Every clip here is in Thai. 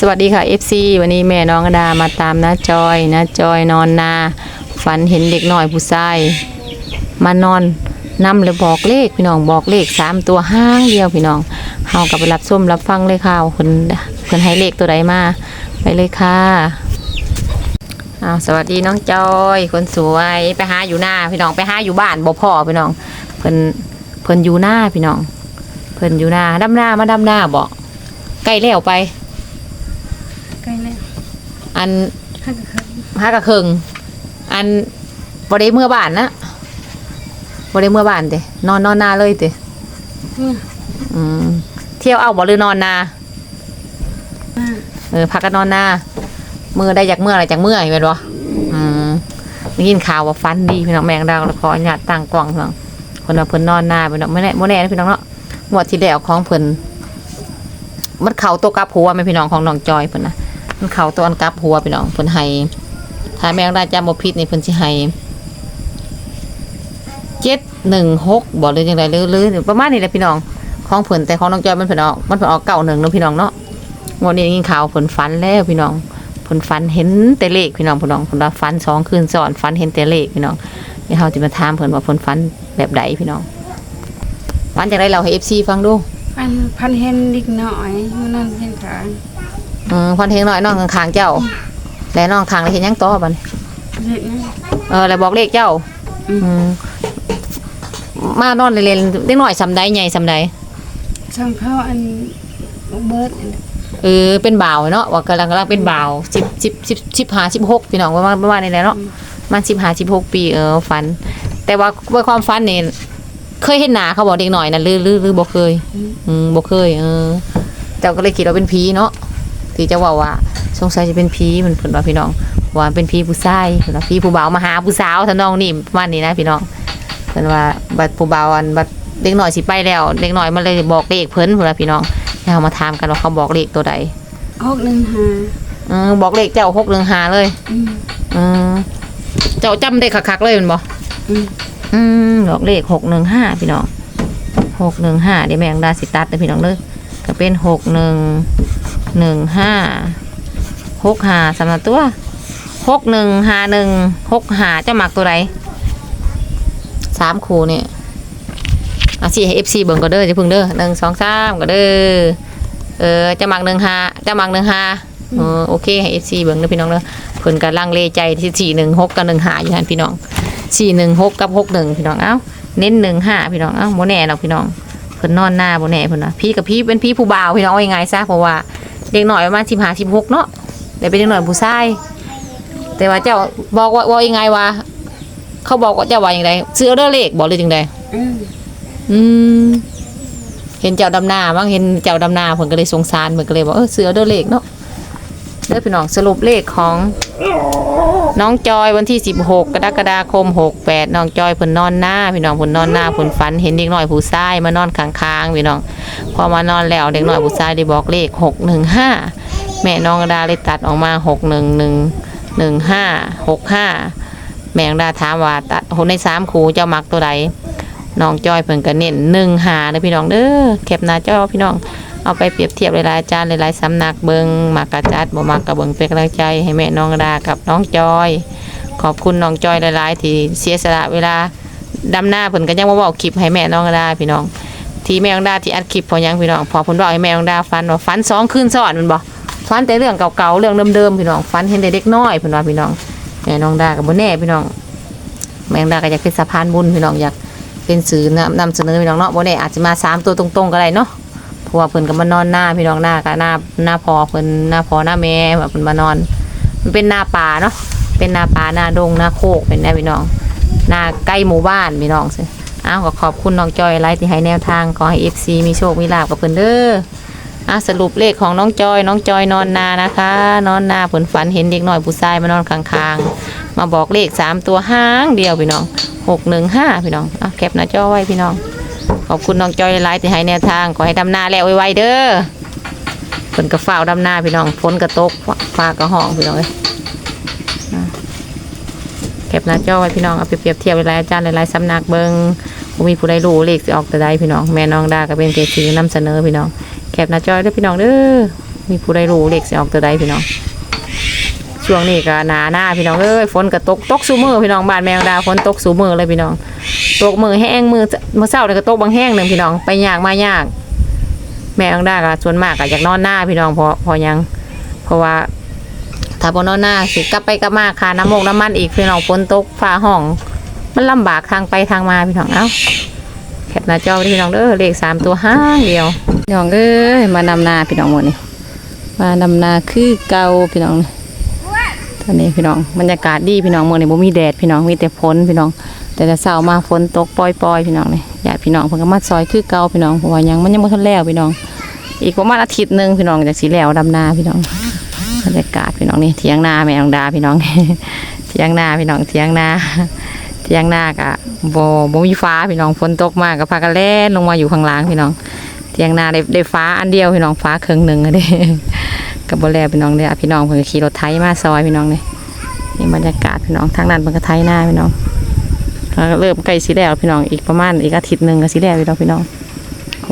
สวัสดีค่ะ FC วันนี้แม่น้องอดามาตามน้าจอยน้าจอยนอนนา ฝันเห็นเด็กหน่อยผู้ชายมานอนนำเลยบอกเลขพี่น้องบอกเลขสามตัวห้างเดียวพี่น้องเฮากลับไปรับส้มรับฟังเลยค่ะว่าเพิ่นเพิ่นให้เลขตัวใดมาไปเลยค่ะอ้าวสวัสดีน้องจอยคนสวยไปหาอยู่หน้าพี่น้องไปหาอยู่บ้านบ่พ่อพี่น้องเพิ่นเพิ่นอยู่หน้าพี่น้อง เพิ่นอยู่หน้าดำหน้ามาดำหน้าบ่ใกล้แล้วไป อันข้างกับข้างห้ากะเคิงอันบ่ได้เมื่อบ้านนะบ่ได้เมื่อบ้านเด้นอนนอนนาเลยเด้เนี่ยอืมเที่ยวเอาบ่หรือนอนนามาเออพักกันนอนนามือได้จากเมื่ออะไรจากเมื่อเห็นบ่อืมได้ยินข่าวว่าฟันดีพี่น้องแมงดาวแล้วขออนุญาตตั้งกล้องพี่น้องเพิ่นว่าเพิ่นนอนนาพี่น้องไม่แน่บ่แน่นะพี่น้องเนาะงวดที่แล้วของเพิ่นมันเข้าตัวกลับหัวแม่พี่น้องของน้องจอยเพิ่นนะ มันเข้าตัวอันกลับหัวพี่น้องเพิ่นให้ถ้าแมงดาจำบ่ผิดนี่เพิ่นสิให้เจ็ดหนึ่งหกบอกเลยยังไงหรือหรือประมาณนี้แหละพี่น้องของเพิ่นแต่ของน้องจอยมันเพิ่นออกมันเพิ่นออกเก่าหนึ่งเนาะพี่น้องเนาะงวดนี้ยินข่าวเพิ่นฝันแล้วพี่น้องเพิ่นฝันเห็นแต่เลขพี่น้องพี่น้องเพิ่นว่าฝันสองคืนซ้อนฝันเห็นแต่เลขพี่น้องเดี๋ยวเฮาสิมาถามเพิ่นว่าเพิ่นฝันแบบใดพี่น้องฝันจากไรเราให้ FC ฟังดูพันพันเห็นดิกหน่อยมันนั่นเห็นขา อืมฝันเห็นหน่อยน้องข้างๆเจ้า แล้วน้องทางเลยเห็นหยังต่อบัดนี้เด็กนะเออแล้วบอกเลขเจ้า อืมอืมมานอนเล่นๆเด็กน้อยซำใดใหญ่ซำใดช่างเขาอันเบิร์ดอันเออเป็นบ่าวเนาะว่ากำลังกำลังเป็นบ่าวสิบสิบสิบสิบห้าสิบหกพี่น้องประมาณประมาณนี้แหละเนาะมันสิบห้าสิบหกปีเออฝัน แต่ว่าว่าความฝันเนี่ยเคยเห็นหนาเขาบอกเด็กหน่อยนะหรือหรือหรือบ่เคย อืมบ่เคย เออเจ้าก็เลยคิดว่าเป็นผีเนาะ ที่เจะว่าว่าสงสัยจะเป็นผีมันเพิ่นว่าพี่น้องว่าเป็นผีผู้ชายเพิ่นว่าผีผู้บ่าวมาหาผู้สาวท่าน้องนี่ประมาณนี้นะพี่น้องเพิ่นว่าบัดผู้บ่าวอันบัดเด็กหน่อยสิไปแล้วเด็กหน่อยมันเลยบอกเลขเพิ่นเพิ่นว่าพี่น้องแล้วเรามาถามกันว่าเขาบอกเลขตัวใดหกหนึ่งห้าอืมบอกเลขเจ้าหกหนึ่งหาเลยอืมอืมเจ้าจำได้คักๆเลยแมันบอกอืมอืมบอกเลขหกหนึ่งห้าพี่น้องหกหนึ่งห้าเดี๋ยวแมงดาสิตัดเลยพี่น้องเลยก็เป็นหกหนึ่ง หนึ่งห้าหกหาสำหรับตัวหกหนึ่งหาหนึ่งหกหาเจ้าหมักตัวไหนสามคูเนี่ยอาชีให้เอฟซีเบิ่งก็เด้อจะพึ่งเด้อหนึ่งสองสามก็เด้อเออเจะหมักหนึ่งหาเจะหมักหนึ่งหาเออโอเคให้เอฟซีเบิ่งเด้อพี่น้องเด้อเพิ่นก็ลังเลใจที่สี่หนึ่งหกกับหนึ่งหาอยู่หันพี่น้องสี่หนึ่งหกกับหกหนึ่งพี่น้องเอ้าเน้นหนึ่งห้าพี่น้องเอ้าโมแน่หรอกพี่น้องเพิ่นนอนหน้าโมแน่เพิ่นนะพี่กับพี่เป็นพี่ผู้บ่าวพี่น้องเอายังไงซะเพราะว่า เด็กหน่อยประมาณสิบห้าสิบหกเนาะแต่เป็นเด็กหน่อยผู้ชายแต่ว่าเจ้าบอกว่าว่ายังไงวะเขาบอกว่าเจ้าว่าอย่างไรซื้อเอาเด้อเลขบอกเลยจังใดอืมอืมเห็นเจ้าดำหน้าบ้างเห็นเจ้าดำหน้าเพิ่นก็เลยสงสารเพิ่นก็เลยบอกเออซื้อเอาเด้อเลขเนาะ เด้อพี่น้องสรุปเลขของ น้องจอยวันที่ 16 กรกฎาคม 68 น้องจอยเพิ่นนอนหน้า พี่น้องเพิ่นนอนหน้าเพิ่นฝันเห็นเด็กน้อยผู้ชายมานอนข้างๆพี่น้องพอมานอนแล้วเด็กน้อยผู้ชายได้บอกเลข 615 แม่น้องดาเลยตัดออกมา 611 15 65 แม่งดาถามว่าตัดคนใน3คู่เจ้ามักตัวใดน้องจอยเพิ่นก็เน้น15เด้อพี่น้องเด้อแคปหน้าจอพี่น้อง เอาไปเปรียบเทียบหลายๆอาจารย์หลายๆสำนักเบิงมากระจัดบ่มากกระเบิงเป็นกำลังใจ ให้แม่น้องดากับน้องจอย ขอบคุณน้องจอยหลายๆ ที่เสียสละเวลาดำหน้าเพิ่นก็ยังมาเว้าคลิปให้แม่น้องดาพี่น้อง ที่แม่น้องดาที่อัดคลิปพอยังพี่น้องพอเพิ่นบอกให้แม่น้องดาฟันว่าฟันสองคืนซ้อนมันบ่ฟันแต่เรื่องเก่าๆเรื่องเดิมๆพี่น้องฟันเห็นแต่เด็กน้อยเพิ่นว่าพี่น้องแม่น้องดาก็บ่แน่พี่น้อง แม่น้องดาก็อยากเป็นสะพานบุญพี่น้องอยากเป็นสื่อนำนำเสนอพี่น้องเนาะบ่แน่อาจจะมาสามตัวตรงๆก็ได้เนาะ เพราะว่าเพิ่นก็มานอนหน้าพี่น้องหน้ากับหน้าหน้าพอเพิ่นหน้าพอหน้าแม่แบบเพิ่นมานอน มันเป็นหน้าป่าเนาะเป็นหน้าป่าหน้าดงหน้าโคกเป็นแน่พี่น้อง หน้าใกล้หมู่บ้านพี่น้องสิอ้าวก็ขอบคุณน้องจอยไลท์ที่ให้แนวทางขอให้ FC มีโชคมีลาภกับเพิ่นเด้ออะสรุปเลขของน้องจอย น้องจอยนอนนานะคะ นอนนาเพิ่นฝันเห็นเด็กน้อยผู้ชายมานอนข้างๆ มาบอกเลขสามตัวห้างเดียวพี่น้องหกหนึ่งห้าพี่น้องอะแคปหน้าจอไว้พี่น้อง ขอบคุณน้องจอยหลายๆที่ให้แนวทางขอให้ดำนาแล้วไวๆเด้อฝนกระฝ้าวดำนาพี่น้องฝนกระตกฟ้ากระห้องพี่น้องเอ้ยเก็บหน้าจอไว้พี่น้องเอาไปเปรียบเทียบหลายๆอาจารย์หลายๆสำนักเบิงบ่มีผู้ใดรู้เลขสิออกแต่ใดพี่น้องแม่น้องดาก็เป็นเกจินำเสนอพี่น้องแคปหน้าจอไว้เด้วยพี่น้องเด้อมีผู้ใดรู้เลขสิออกตัวใดพี่น้อง ช่วงนี้ก็หนาหน้าพี่น้องเอ้ยฝนก็ตกตกสูมือพี่น้องบ้านแมงดาฝนตกสูมือเลยพี่น้อง ตกมือแห้งมือมือเศร้าเลยก็ตกบางแห้งหนึ่งพี่น้องไปยากมายาก แม่แมงดาก็ส่วนมากก็อยากนอนหน้าพี่น้องพอพอยัง เพราะว่าถ้าบนอนหน้าสิกลับไปกลับมาค่าน้ำมกน้ำมันอีกพี่น้องฝนตกฟ้าห้อง มันลำบากทางไปทางมาพี่น้องเอ้าแคปหน้าจอพี่น้องเด้อเลขสามตัวห้างเดียวพี่น้องเอ้ยมานำนาพี่น้องหมดนี่มานำนาคือเก่าพี่น้องตอนนี้พี่น้องบรรยากาศดีพี่น้องเมื่อนี้บ่มีแดดพี่น้องมีแต่ฝนพี่น้อง แต่แต่เช้ามาฝนตกปล่อยๆพี่น้องนี่ญาติพี่น้องเพิ่นก็มาซอยคือเก่าพี่น้องเพราะว่ายังมันยังบ่ทันแล้วพี่น้อง อีกประมาณอาทิตย์หนึงพี่น้องจากสิแล้วดำนาพี่น้องบรรยากาศพี่น้องนี่เถียงนาแม่น้องดาพี่น้องเถียงนาพี่น้องเถียงนาเถียงนากะโบ่บ่มีฟ้าพี่น้องฝนตกมากก็พากันแล่นลงมาอยู่ข้างล่างพี่น้องเถียงนาได้ได้ฟ้าอันเดียวพี่น้องฟ้าครึ่งหนึ่งอะเด้กับบ่แลพี่น้องเด้อพี่น้องเพิ่นก็ขี่รถไถมาซอยพี่น้องนี่นี่บรรยากาศพี่น้องทางนั้นเพิ่นก็ไถนาพี่น้อง เริ่มใกล้สิแล้วพี่น้องอีกประมาณอีกอาทิตย์หนึ่งก็สิแล้วพี่น้องพี่น้อง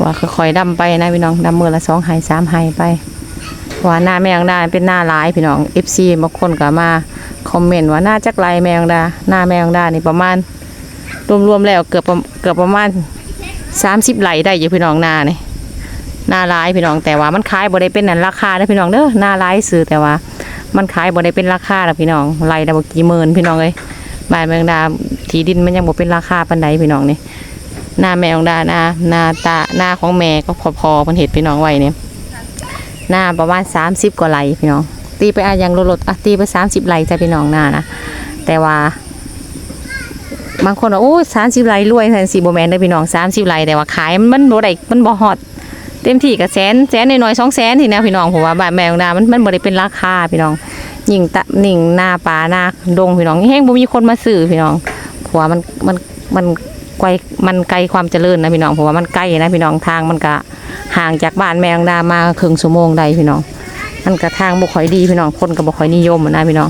ว่าค่อยๆดำไปนะพี่น้องดำมือละสองไห้สามไห้ไปว่าหน้าแมงดาเป็นหน้าร้ายพี่น้อง FC บางคนก็มาคอมเมนต์ว่าหน้าจักไรแมงดาหน้าแมงดานี่ประมาณรวมๆแล้วเกือบประเกือบประมาณ30ไหลได้อยู่พี่น้องหน้านี่หน้าร้ายพี่น้องแต่ว่ามันขายบ่ได้เป็นนั่นราคานะพี่น้องเด้อหน้าร้ายซื้อแต่ว่า มันขายบ่ได้เป็นราคาละพี่น้องไหลได้บ่กี่หมื่นพี่น้องเอ้ย บ้านแมงดาที่ดินมันยังบ่เป็นราคาปานใดพี่น้องนี่หน้าแมงดาหน้าหน้าตาหน้าของแม่ก็พอๆเพิ่นเฮ็ดพี่น้องไว้เนี่ยหน้าประมาณ30กว่าไหลพี่น้อง ตีไปอะยังลดๆอะตีไป30ไหลจ้ะพี่น้องหน้านะแต่ว่าบางคนว่าโอ้สามสิบไหลรวยแทนสี่โบแมนเด้พี่น้องสามสิบไหลแต่ว่าขายมันบ่ได้มันบ่ฮอตเต็มที่ก็แสนแสนน้อยๆสองแสนทีนะพี่น้องผมว่าบ้านแมวดามันมันบ่ได้เป็นราคาพี่น้อง ยิ่งตะนิ่งหน้าป่าหน้าดงพี่น้องแห้งบ่มีคนมาซื้อพี่น้องเพราะว่ามันมันมันไกลมันไกลความเจริญนะพี่น้องเพราะว่ามันใกล้นะพี่น้องทางมันก็ห่างจากบ้านแมงดามาครึ่งชั่วโมงได้พี่น้อง มันกระทางบ่ค่อยดีพี่น้องคนก็บ่ค่อยนิยมนะพี่น้อง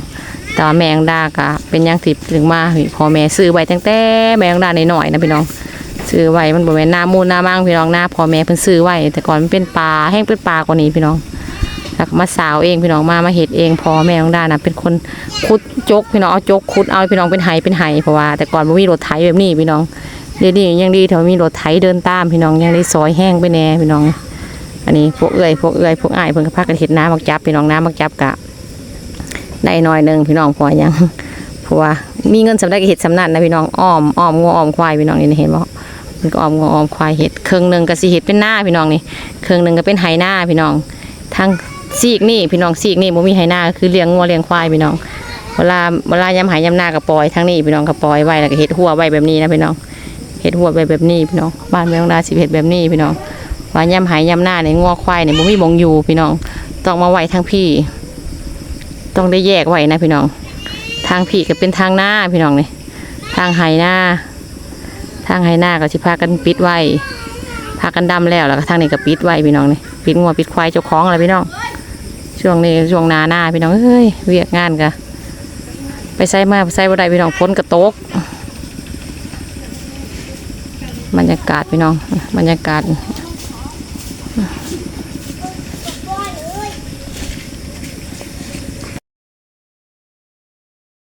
แต่แมงดาก็เป็นหยังที่ถึงมาพ่อแม่ซื้อไว้ตั้งแต่แมงดาหน่อยๆนะพี่น้องซื้อไว้มันบ่แม่นหน้ามูลหน้ามั่งพี่น้องหน้าพ่อแม่เพิ่นซื้อไว้แต่ก่อนมันเป็นปลาแห้งเป็นปลากว่านี้พี่น้อง แล้วก็มาสาวเองพี่น้องมามาเฮ็ดเองพอแม่ของดาน่ะเป็นคนขุดจกพี่น้องเอาจกขุดเอาพี่น้องเป็นไหเป็นไหเพราะว่าแต่ก่อนบ่มีรถไถแบบนี้พี่น้องเดี๋ยวนี้ยังดีเถอะมีรถไถเดินตามพี่น้องยังได้ซอยแห้งไปแน่พี่น้อง อันนี้พวกเอื้อยพวกเอื้อยพวกอ้ายเพิ่นก็พากันเฮ็ดน้ำมักจับพี่น้องน้ำมักจับกะได้หน่อยหนึ่งพี่น้องพอยังเพราะว่ามีเงินสำได้ก็เฮ็ดสำนันนะพี่น้องอ้อมอ้อมงัวอ้อมควายพี่น้องนี่เห็นบ่มันก็อ้อมงอ้อมควายเฮ็ดเครึ่งหนึ่งก็สิเฮ็ดเป็นหน้าพี่น้องนี่เครึ่งหนึ่งก็เป็นไหหน้าพี่น้องทาง ซีกนี่พี่น้องซีกนี่บ่มีไหหน้าคือเลี้ยงงัวเลี้ยงควายพี่น้อง เวลาเวลายำไหยยำหน้าก็ปล่อยทางนี้พี่น้องก็ปล่อยไว้แล้วก็เฮ็ดหัวไว้แบบนี้นะพี่น้องเฮ็ดหัวไว้แบบนี้พี่น้องบ้านแมงดาสิเฮ็ดแบบนี้พี่น้องว่ายำหายยำหน้าในงัวควายเนี่ยบ่มีบงอยู่พี่น้อง ต้องมาไว้ทางพี่ ต้องได้แยกไว้นะพี่น้อง ทางพี่ก็เป็นทางหน้าพี่น้องนี่ทางไหหน้า ทางไหหน้าก็สิพากันปิดไว้พากันดำแล้วแล้วก็ทางนี้ก็ปิดไว้พี่น้องนี่ปิดงัวปิดควายเจ้าของอะไรพี่น้อง ช่วงนี้ช่วงนาหน้าพี่น้องเฮ้ยเวียกงานกะไปใส่มาไปใส่บ่ได้พี่น้องพ้นกระตกบรรยากาศพี่น้องบรรยากาศ